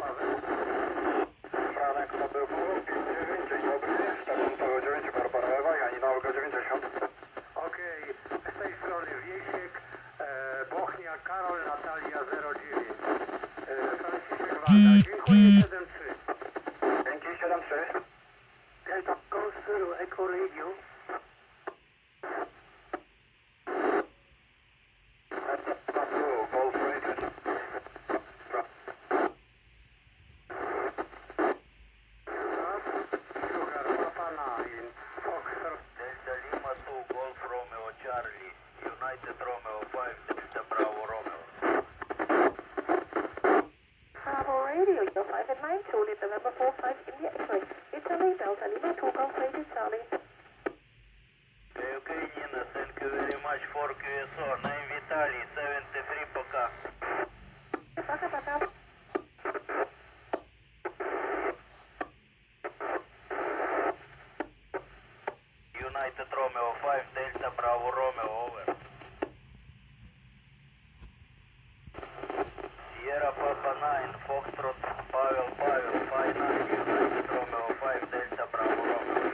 Paweł. Franek Paweł Paweł 59, dzień dobry. Station Paweł 9, Barbara Ewa, Janina Olga 90. Okej, z tej strony Wiesiek, e, Bochnia, Karol, Natalia 09. E, Franciszek Wada, dziękuję 73. Dzięki 73. Delta Coast Zulu Eco Radio. United Romeo 5 Delta Bravo Romeo Bravo Radio, your 5 at 9, Juliet, November 4, 5, India X-ray. Italy, Delta Lima 2, Golf Radio Charlie. Okay Nina, thank you very much for QSO Name Vitaly 73 пока Пока-пока. United Romeo 5 Delta Bravo Romeo Sierra Papa 9 Foxtrot Pavel Pavel 59 United Romeo 5 Delta Bravo Romeo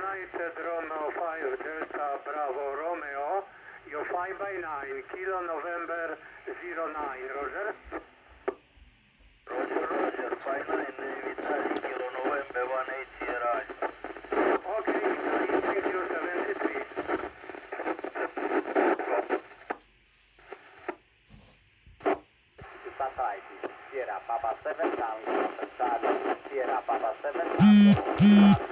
United Romeo 5 Delta Bravo Romeo. Your 5 by 9. Kilo November 09. Roger. Roger Sierra Papa 7 Tango, Charlie, Sierra Papa 7 Tango, Charlie.